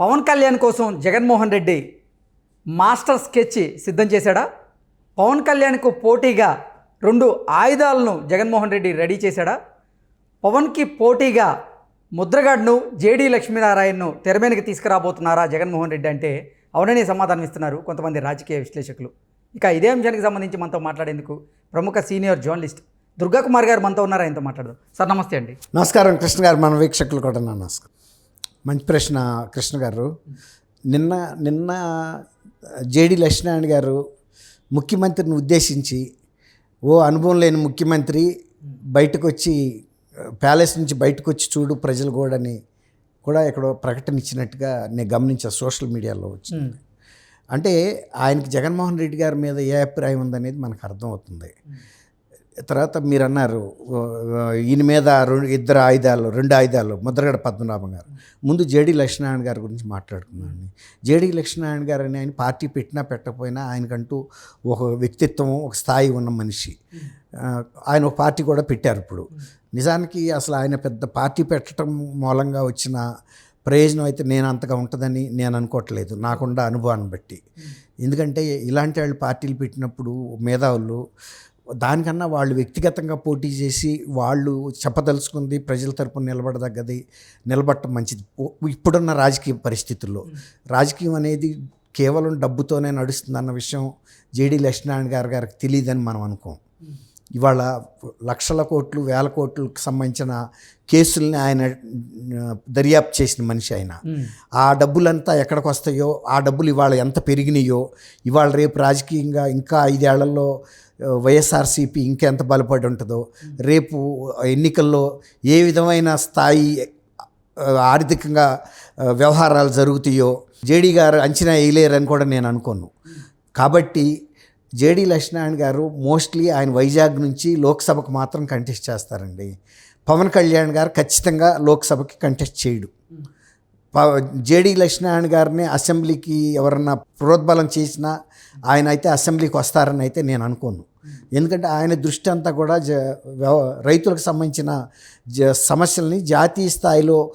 పవన్ కళ్యాణ్ కోసం Jaganmohan Reddy master sketch సిద్ధం చేశాడా? పవన్ కళ్యాణ్కు పోటీగా రెండు ఆయుధాలను జగన్మోహన్ రెడ్డి రెడీ చేశాడా? పవన్కి పోటీగా ముద్రగడ్ను జేడీ లక్ష్మీనారాయణను తెరమేనికి తీసుకురాబోతున్నారా జగన్మోహన్ రెడ్డి అంటే అవునని సమాధానం ఇస్తున్నారు కొంతమంది రాజకీయ విశ్లేషకులు. ఇక ఇదే అంశానికి సంబంధించి మనతో మాట్లాడేందుకు ప్రముఖ సీనియర్ జర్నలిస్ట్ దుర్గా కుమార్ గారు మనతో ఉన్నారు. ఆయనతో మాట్లాడదాం. సార్ నమస్తే అండి. నమస్కారం. కృష్ణ గారు మన వీక్షకులు కూడా నమస్కారం. మంచి ప్రశ్న కృష్ణ గారు. నిన్న నిన్న జేడి లక్ష్మీనారాయణ గారు ముఖ్యమంత్రిని ఉద్దేశించి ఓ అనుభవం లేని ముఖ్యమంత్రి బయటకు వచ్చి ప్యాలెస్ నుంచి బయటకు వచ్చి చూడు ప్రజలు కూడా అని కూడా ఎక్కడో ప్రకటన ఇచ్చినట్టుగా నేను గమనించా సోషల్ మీడియాలో వచ్చింది. అంటే ఆయనకి జగన్మోహన్ రెడ్డి గారి మీద ఏ అభిప్రాయం ఉందనేది మనకు అర్థమవుతుంది. తర్వాత మీరు అన్నారు ఈయన మీద రెండు ఇద్దరు ఆయుధాలు రెండు ఆయుధాలు ముద్రగడ పద్మనాభం గారు. ముందు జేడీ లక్ష్మీనారాయణ గారి గురించి మాట్లాడుకున్నాను జేడీ లక్ష్మీనారాయణ గారు అని ఆయన పార్టీ పెట్టినా పెట్టకపోయినా ఆయనకంటూ ఒక వ్యక్తిత్వం ఒక స్థాయి ఉన్న మనిషి. ఆయన ఒక పార్టీ కూడా పెట్టారు ఇప్పుడు. నిజానికి అసలు ఆయన పెద్ద పార్టీ పెట్టడం మూలంగా వచ్చిన ప్రయోజనం అయితే నేను అంతగా ఉంటుందని నేను అనుకోవట్లేదు. నాకుండా అనుభవాన్ని బట్టి. ఎందుకంటే ఇలాంటి వాళ్ళు పార్టీలు పెట్టినప్పుడు మేధావులు దానికన్నా వాళ్ళు వ్యక్తిగతంగా పోటీ చేసి వాళ్ళు చెప్పదలుచుకుంది ప్రజల తరపున నిలబడదగ్గది నిలబడటం మంచిది. ఇప్పుడున్న రాజకీయ పరిస్థితుల్లో. రాజకీయం అనేది కేవలం డబ్బుతోనే నడుస్తుందన్న విషయం జేడి లక్ష్మీనారాయణ గారు గారికి తెలియదని మనం అనుకోం. ఇవాళ లక్షల కోట్లు వేల కోట్లకు సంబంధించిన కేసుల్ని ఆయన దర్యాప్తు చేసిన మనిషి ఆయన. ఆ డబ్బులంతా ఎక్కడికి వస్తాయో ఆ డబ్బులు ఇవాళ ఎంత పెరిగినాయో ఇవాళ రేపు రాజకీయంగా ఇంకా ఐదేళ్ళలో వైఎస్ఆర్సీపీ ఇంకెంత బలపడి ఉంటుందో రేపు ఎన్నికల్లో ఏ విధమైన స్థాయి ఆర్థికంగా వ్యవహారాలు జరుగుతాయో జేడీ గారు అంచనా వేయలేరని కూడా నేను అనుకోను. కాబట్టి జేడీ లక్ష్మీనారాయణ గారు మోస్ట్లీ ఆయన వైజాగ్ నుంచి లోక్సభకు మాత్రం కంటెస్ట్ చేస్తారండి. పవన్ కళ్యాణ్ గారు ఖచ్చితంగా లోక్సభకి కంటెస్ట్ చేయడు. ప- జేడీ లక్ష్మీనారాయణ గారిని అసెంబ్లీకి ఎవరన్నా ప్రోద్బలం చేసినా ఆయన అయితే అసెంబ్లీకి వస్తారని అయితే నేను అనుకోను. ఎందుకంటే ఆయన దృష్టి అంతా కూడా జ రైతులకు సంబంధించిన జ సమస్యల్ని జాతీయ స్థాయిలో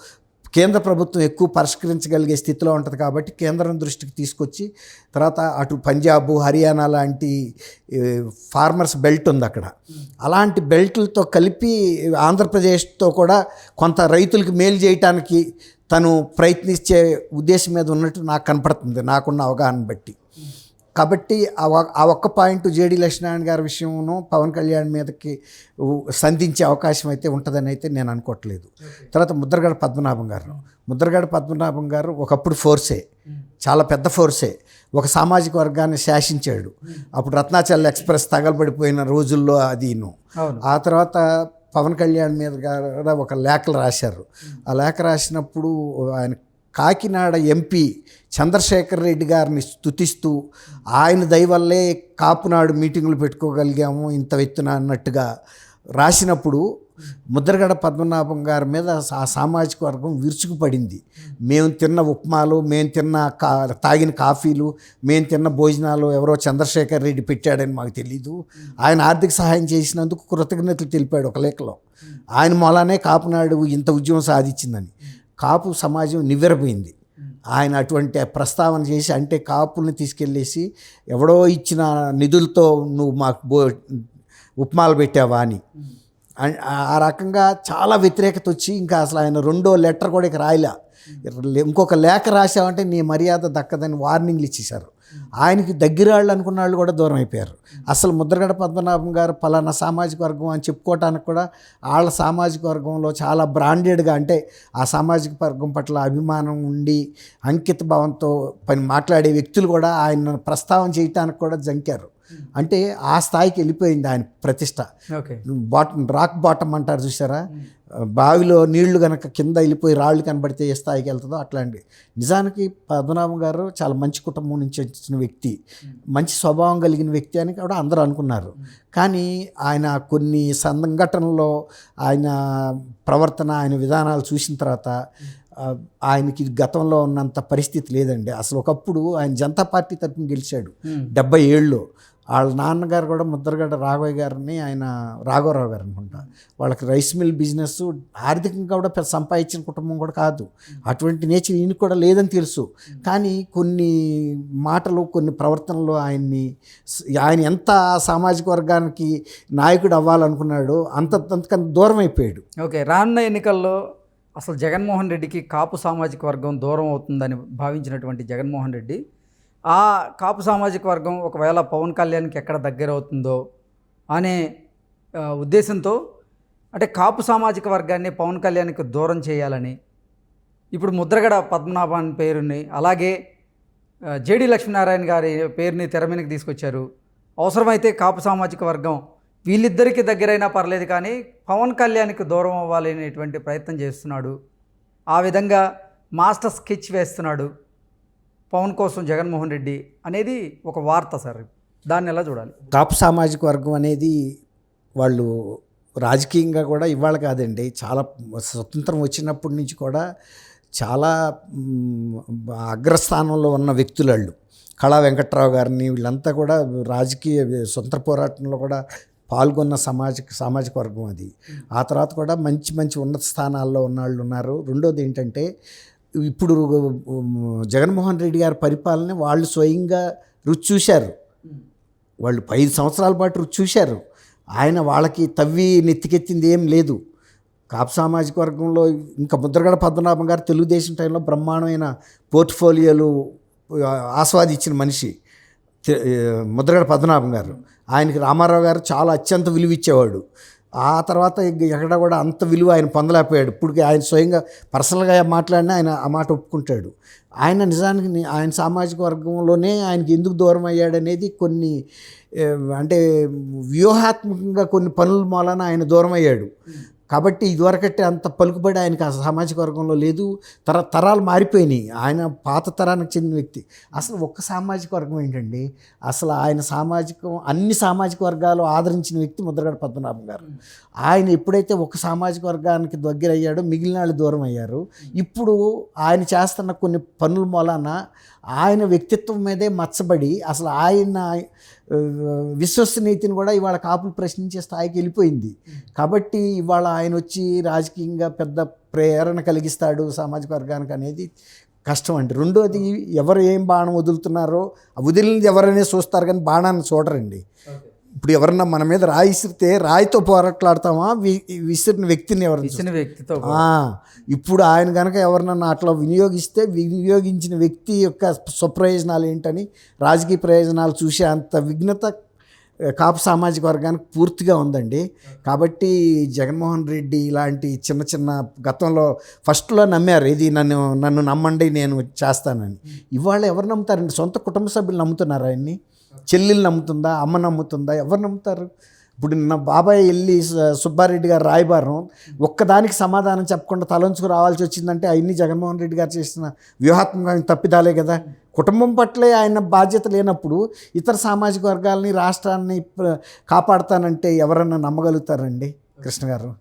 కేంద్ర ప్రభుత్వం ఎక్కువ పరిష్కరించగలిగే స్థితిలో ఉంటుంది కాబట్టి కేంద్రం దృష్టికి తీసుకొచ్చి తర్వాత అటు పంజాబ్ హర్యానా లాంటి ఫార్మర్స్ బెల్ట్ ఉంది అక్కడ. అలాంటి బెల్ట్లతో కలిపి ఆంధ్రప్రదేశ్తో కూడా కొంత రైతులకు మేలు చేయటానికి తను ప్రయత్నించే ఉద్దేశం మీద ఉన్నట్టు నాకు కనపడుతుంది. నాకున్న అవగాహన బట్టి. కాబట్టి ఆ ఒక్క పాయింట్ జేడి లక్ష్మీనారాయణ గారి విషయంలో పవన్ కళ్యాణ్ మీదకి సంధించే అవకాశం అయితే ఉంటుందని అయితే నేను అనుకోవట్లేదు. తర్వాత ముద్రగడ పద్మనాభం గారు. ముద్రగడ పద్మనాభం గారు ఒకప్పుడు ఫోర్సే. చాలా పెద్ద ఫోర్సే. ఒక సామాజిక వర్గాన్ని శాసించాడు. అప్పుడు రత్నాచల్ ఎక్స్ప్రెస్ తగలబడిపోయిన రోజుల్లో అది అవును. ఆ తర్వాత పవన్ కళ్యాణ్ మీద కూడా ఒక లేఖలు రాశారు. ఆ లేఖ రాసినప్పుడు ఆయన కాకినాడ ఎంపీ చంద్రశేఖర్ రెడ్డి గారిని స్తుతిస్తూ ఆయన దయ వల్లే కాపునాడు మీటింగులు పెట్టుకోగలిగాము ఇంత ఎత్తున అన్నట్టుగా రాసినప్పుడు ముద్రగడ పద్మనాభం గారి మీద ఆ సామాజిక వర్గం విరుచుకుపడింది. మేము తిన్న ఉప్మాలు మేము తిన్న కా తాగిన కాఫీలు మేము తిన్న భోజనాలు ఎవరో చంద్రశేఖర్ రెడ్డి పెట్టాడని మాకు తెలీదు. ఆయన ఆర్థిక సహాయం చేసినందుకు కృతజ్ఞతలు తెలిపాడు ఒక లేఖలో. ఆయన మొలానే కాపునాడు ఇంత ఉద్యమం సాధించిందని. కాపు సమాజం నివ్వెరపోయింది. ఆయన అటువంటి ప్రస్తావన చేసి అంటే కాపుల్ని తీసుకెళ్ళేసి ఎవడో ఇచ్చిన నిధులతో నువ్వు మాకు బో ఉప్మాలు పెట్టావా అని. ఆ- రకంగా చాలా వ్యతిరేకత వచ్చి ఇంకా అసలు ఆయన రెండో లెటర్ కూడా ఇక రాయలే. ఇంకొక లేఖ రాసామంటే నీ మర్యాద దక్కదని వార్నింగ్లు ఇచ్చేశారు. ఆయనకి దగ్గరాళ్ళు అనుకున్న వాళ్ళు కూడా దూరం అయిపోయారు. అసలు ముద్రగడ పద్మనాభం గారు పలానా సామాజిక వర్గం అని చెప్పుకోవటానికి కూడా వాళ్ళ సామాజిక వర్గంలో చాలా బ్రాండెడ్గా అంటే ఆ సామాజిక వర్గం పట్ల అభిమానం ఉండి అంకిత భావంతో పని మాట్లాడే వ్యక్తులు కూడా ఆయన ప్రస్తావన చేయటానికి కూడా జంకారు. అంటే ఆ స్థాయికి వెళ్ళిపోయింది ఆయన ప్రతిష్ట. బాటమ్ రాక్ బాటమ్ అంటారు చూసారా బావిలో నీళ్ళు కనుక కింద వెళ్ళిపోయి రాళ్ళు కనబడితే ఏ స్థాయికి వెళ్తుందో అట్లాంటి నిజానికి పద్మనాభం గారు చాలా మంచి కుటుంబం నుంచి వచ్చిన వ్యక్తి. మంచి స్వభావం కలిగిన వ్యక్తి అని కూడా అందరూ అనుకున్నారు. కానీ ఆయన కొన్ని సంఘటనలో ఆయన ప్రవర్తన ఆయన విధానాలు చూసిన తర్వాత ఆయనకి గతంలో ఉన్నంత పరిస్థితి లేదండి. అసలు ఒకప్పుడు ఆయన జనతా పార్టీ తరఫున గెలిచాడు. డెబ్బై ఏళ్ళలో వాళ్ళ నాన్నగారు కూడా ముద్రగడ్డ రాఘవయ్య గారిని ఆయన రాఘవరావు గారు అనుకుంటా. వాళ్ళకి రైస్ మిల్ బిజినెస్ ఆర్థికంగా కూడా పెద్ద సంపాదించిన కుటుంబం కూడా కాదు. అటువంటి నేచర్ ఈయన కూడా లేదని తెలుసు. కానీ కొన్ని మాటలు కొన్ని ప్రవర్తనలు ఆయన్ని ఆయన ఎంత సామాజిక వర్గానికి నాయకుడు అవ్వాలనుకున్నాడో అంత అంతకంత దూరం అయిపోయాడు. ఓకే. రానున్న ఎన్నికల్లో అసలు జగన్మోహన్ రెడ్డికి కాపు సామాజిక వర్గం దూరం అవుతుందని భావించినటువంటి జగన్మోహన్ రెడ్డి ఆ కాపు సామాజిక వర్గం ఒకవేళ పవన్ కళ్యాణ్కి ఎక్కడ దగ్గర అవుతుందో అనే ఉద్దేశంతో అంటే కాపు సామాజిక వర్గాన్ని పవన్ కళ్యాణ్కి దూరం చేయాలని ఇప్పుడు ముద్రగడ పద్మనాభాన్ పేరుని అలాగే జేడి లక్ష్మీనారాయణ గారి పేరుని తెర తీసుకొచ్చారు. అవసరమైతే కాపు సామాజిక వర్గం వీళ్ళిద్దరికి దగ్గరైనా పర్లేదు కానీ పవన్ కళ్యాణ్కి దూరం అవ్వాలి అనేటువంటి ప్రయత్నం చేస్తున్నాడు. ఆ విధంగా మాస్టర్ స్కెచ్ వేస్తున్నాడు. పవన్ కోసం జగన్మోహన్ రెడ్డి అనేది ఒక వార్త సార్. దాన్ని ఎలా చూడాలి? కాపు సామాజిక వర్గం అనేది వాళ్ళు రాజకీయంగా కూడా ఇవాళ కాదండి చాలా స్వతంత్రం వచ్చినప్పటి నుంచి కూడా చాలా అగ్రస్థానంలో ఉన్న వ్యక్తులు వాళ్ళు కళా వెంకట్రావు గారిని వీళ్ళంతా కూడా రాజకీయ స్వతంత్ర పోరాటంలో కూడా పాల్గొన్న సామాజిక సామాజిక వర్గం అది. ఆ తర్వాత కూడా మంచి మంచి ఉన్నత స్థానాల్లో ఉన్న వాళ్ళు ఉన్నారు. రెండోది ఏంటంటే ఇప్పుడు జగన్మోహన్ రెడ్డి గారి పరిపాలన వాళ్ళు స్వయంగా రుచి చూశారు. వాళ్ళు ఐదు సంవత్సరాల పాటు రుచి చూశారు. ఆయన వాళ్ళకి తవ్వి నెత్తికెత్తింది ఏం లేదు. కాపు సామాజిక వర్గంలో ఇంకా ముద్రగడ పద్మనాభం గారు తెలుగుదేశం టైంలో బ్రహ్మాండమైన పోర్ట్ఫోలియోలు ఆస్వాదించిన మనిషి ముద్రగడ పద్మనాభం గారు. ఆయనకి రామారావు గారు చాలా అత్యంత విలువ ఇచ్చేవాడు ఆ తర్వాత ఎక్కడ కూడా అంత విలువ ఆయన పొందలేకపోయాడు. ఇప్పుడు ఆయన స్వయంగా పర్సనల్గా మాట్లాడినా ఆయన ఆ మాట ఒప్పుకుంటాడు. ఆయన నిజానికి ఆయన సామాజిక వర్గంలోనే ఆయనకి ఎందుకు దూరం అయ్యాడనేది కొన్ని అంటే వ్యూహాత్మకంగా కొన్ని పనుల మూలన ఆయన దూరం అయ్యాడు. కాబట్టి ఇదివరకట్టే అంత పలుకుబడి ఆయనకి ఆ సామాజిక వర్గంలో లేదు. తర తరాలు మారిపోయినాయి. ఆయన పాత తరానికి చెందిన వ్యక్తి. అసలు ఒక్క సామాజిక వర్గం ఏంటండి? అసలు ఆయన సామాజికం అన్ని సామాజిక వర్గాలు ఆదరించిన వ్యక్తి ముద్రగడ పద్మనాభం గారు. ఆయన ఎప్పుడైతే ఒక సామాజిక వర్గానికి దగ్గర అయ్యాడో మిగిలిన వాళ్ళు దూరం అయ్యారు. ఇప్పుడు ఆయన చేస్తున్న కొన్ని పనుల మూలాన ఆయన వ్యక్తిత్వం మీదే మచ్చబడి అసలు ఆయన విశ్వసనీయతని కూడా ఇవాళ కాపులు ప్రశ్నించే స్థాయికి వెళ్ళిపోయింది. కాబట్టి ఇవాళ ఆయన వచ్చి రాజకీయంగా పెద్ద ప్రేరణ కలిగిస్తాడు సామాజిక వర్గానికి అనేది కష్టం అండి. రెండోది ఎవరు ఏం బాణం వదులుతున్నారో వదిలింది వదిలినది ఎవరైనా చూస్తారు కానీ బాణాన్ని చూడరండి. ఇప్పుడు ఎవరన్నా మన మీద రాయి విసిరితే రాయితో పోరాట్లాడతామా? వి- విసిరిన వ్యక్తిని ఎవరిని వ్యక్తితో ఇప్పుడు ఆయన కనుక ఎవరినన్నా అట్లా వినియోగిస్తే వినియోగించిన వ్యక్తి యొక్క స్వప్రయోజనాలు ఏంటని రాజకీయ ప్రయోజనాలు చూసే అంత విఘ్నత కాపు సామాజిక వర్గానికి పూర్తిగా ఉందండి. కాబట్టి జగన్మోహన్ రెడ్డి ఇలాంటి చిన్న చిన్న గతంలో ఫస్ట్లో నమ్మారు ఇది నన్ను నన్ను నమ్మండి నేను చేస్తానని. ఇవాళ ఎవరు నమ్ముతారండి? సొంత కుటుంబ సభ్యులు నమ్ముతున్నారు ఆయన్ని? చెల్లెలు నమ్ముతుందా అమ్మ నమ్ముతుందా ఎవరు నమ్ముతారు? ఇప్పుడు నిన్న బాబాయ్ వెళ్ళి సుబ్బారెడ్డి గారు రాయబారం ఒక్కదానికి సమాధానం చెప్పకుండా తలంచుకు రావాల్సి వచ్చిందంటే అవన్నీ జగన్మోహన్ రెడ్డి గారు చేసిన వ్యూహాత్మకమైన తప్పిదాలే కదా. కుటుంబం పట్లే ఆయన బాధ్యత లేనప్పుడు ఇతర సామాజిక వర్గాలని రాష్ట్రాన్ని కాపాడతానంటే కాపాడుతానంటే ఎవరన్నా నమ్మగలుగుతారండి కృష్ణ గారు